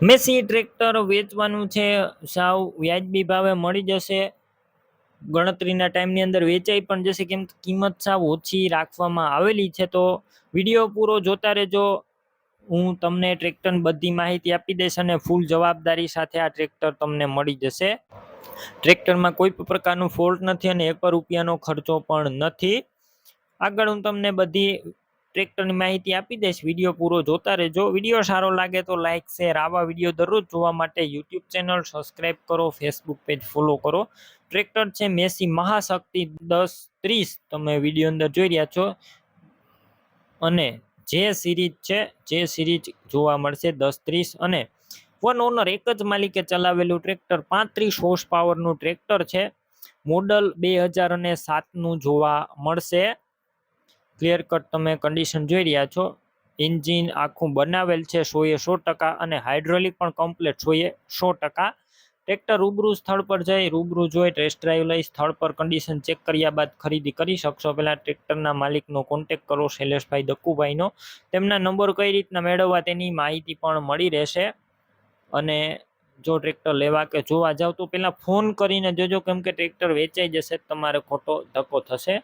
Massey tractor વેચવાનું છે, સાવ વ્યાજબી ભાવે મળી જશે. ગણતરીના ટાઈમની અંદર વેચાઈ પણ જશે, કેમ કે કિંમત સાવ ઓછી રાખવામાં આવેલી છે. તો વીડિયો પૂરો જોતા રહેજો. હું તમને ટ્રેક્ટરની બધી માહિતી આપી દઈશ અને ફૂલ જવાબદારી સાથે આ ટ્રેક્ટર તમને મળી જશે. ટ્રેક્ટરમાં કોઈ પણ પ્રકારનું ફોલ્ટ નથી અને એક રૂપિયાનો ખર્ચો પણ નથી. આગળ હું તમને બધી ટ્રેક્ટરની માહિતી આપી દઈશ. વીડિયો પૂરો જોતા રહેજો. વીડિયો સારો લાગે તો લાઇક શેર આવા વીડિયો દરરોજ જોવા માટે યુટ્યુબ ચેનલ સબસ્ક્રાઈબ કરો ફેસબુક પેજ ફોલો કરો. ટ્રેક્ટર છે મેસી મહાશક્તિ દસ ત્રીસ. તમે વીડિયો અંદર જોઈ રહ્યા છો. અને જે સિરીઝ છે, જે સિરીઝ જોવા મળશે દસ ત્રીસ. અને વન ઓનર એક જ માલિકે ચલાવેલું ટ્રેક્ટર પાંત્રીસ હોર્સ પાવરનું ટ્રેક્ટર છે. મોડલ બે હજાર અને સાતનું જોવા મળશે. ક્લિયર કટ તમે કન્ડિશન જોઈ રહ્યા છો. એન્જિન આખું બનાવેલ છે, સોએ સો ટકા અને હાઇડ્રોલિક પણ કમ્પ્લીટ સોએ સો ટકા. ટ્રેક્ટર રૂબરૂ સ્થળ પર જઈ, રૂબરૂ જોઈ ટેસ્ટ ડ્રાઈવ લઈ, સ્થળ પર કન્ડિશન ચેક કર્યા બાદ ખરીદી કરી શકશો. પહેલાં ટ્રેક્ટરના માલિકનો કોન્ટેક કરો, શૈલેષભાઈ દક્કુભાઈનો. તેમના નંબર કઈ રીતના મેળવવા તેની માહિતી પણ મળી રહેશે. અને જો ટ્રેક્ટર લેવા કે જોવા જાવ તો પહેલાં ફોન કરીને જોજો, કેમ કે ટ્રેક્ટર વેચાઈ જશે, તમારે ખોટો ધક્કો થશે.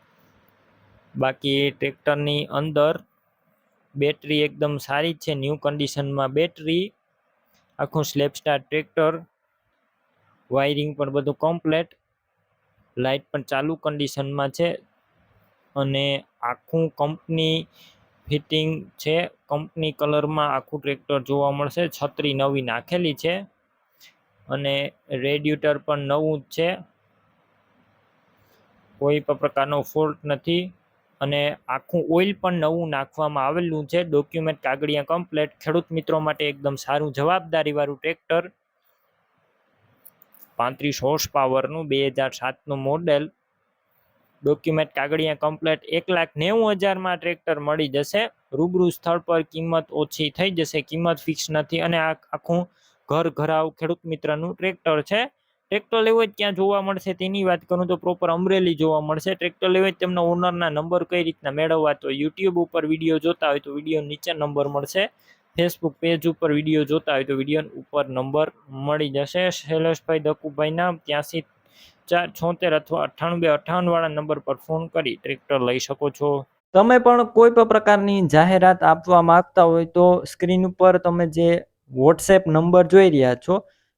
બાકી ટ્રેક્ટરની અંદર બેટરી એકદમ સારી જ છે ન્યૂ કન્ડિશનમાં બેટરી, આખું સ્લેપ સ્ટાર ટ્રેક્ટર વાયરિંગ પણ બધું કમ્પ્લેટ લાઇટ પણ ચાલુ કન્ડિશનમાં છે અને આખું કંપની ફિટિંગ છે કંપની કલરમાં આખું ટ્રેક્ટર જોવા મળશે, છત્રી નવી નાખેલી છે અને રેડ્યુટર પણ નવું જ છે. કોઈ પણ પ્રકારનો ફોલ્ટ નથી. અને આખું ઓઇલ પણ નવું નાખવામાં આવેલું છે. ડોક્યુમેન્ટ કાગળિયા કમ્પ્લેટ ખેડૂત મિત્રો માટે એકદમ સારું જવાબદારીવાળું ટ્રેક્ટર પાંત્રીસ હોર્સ પાવરનું બે હજાર સાતનું મોડેલ ડોક્યુમેન્ટ કાગળિયા કમ્પ્લેટ એક લાખ નેવું હજારમાં ટ્રેક્ટર મળી જશે. રૂબરૂ સ્થળ પર કિંમત ઓછી થઈ જશે. કિંમત ફિક્સ નથી અને આ આખું ઘર ઘરાવ ખેડૂત મિત્રનું ટ્રેક્ટર છે. ટ્રેક્ટર લેવું હોય ક્યાં જોવા મળશે, તેની વાત કરું તો પ્રોપર અમરેલી જોવા મળશે. ટ્રેક્ટર લેવું તેમના ઓનરના નંબર કઈ રીતના મેળવવા તો યુટ્યુબ ઉપર વીડિયો જોતા હોય તો વીડિયો નીચે નંબર મળશે. ફેસબુક પેજ ઉપર વીડિયો જોતા હોય તો વીડિયો ઉપર નંબર મળી જશે. શૈલેષભાઈ દકુભાઈના ત્યાંસી ચાર છોતેર અથવા અઠ્ઠાણું બે અઠ્ઠાવન વાળા નંબર પર ફોન કરી ટ્રેક્ટર લઈ શકો છો. તમે પણ કોઈ પણ પ્રકારની જાહેરાત આપવા માંગતા હોય તો સ્ક્રીન ઉપર તમે જે વોટ્સએપ નંબર જોઈ રહ્યા છો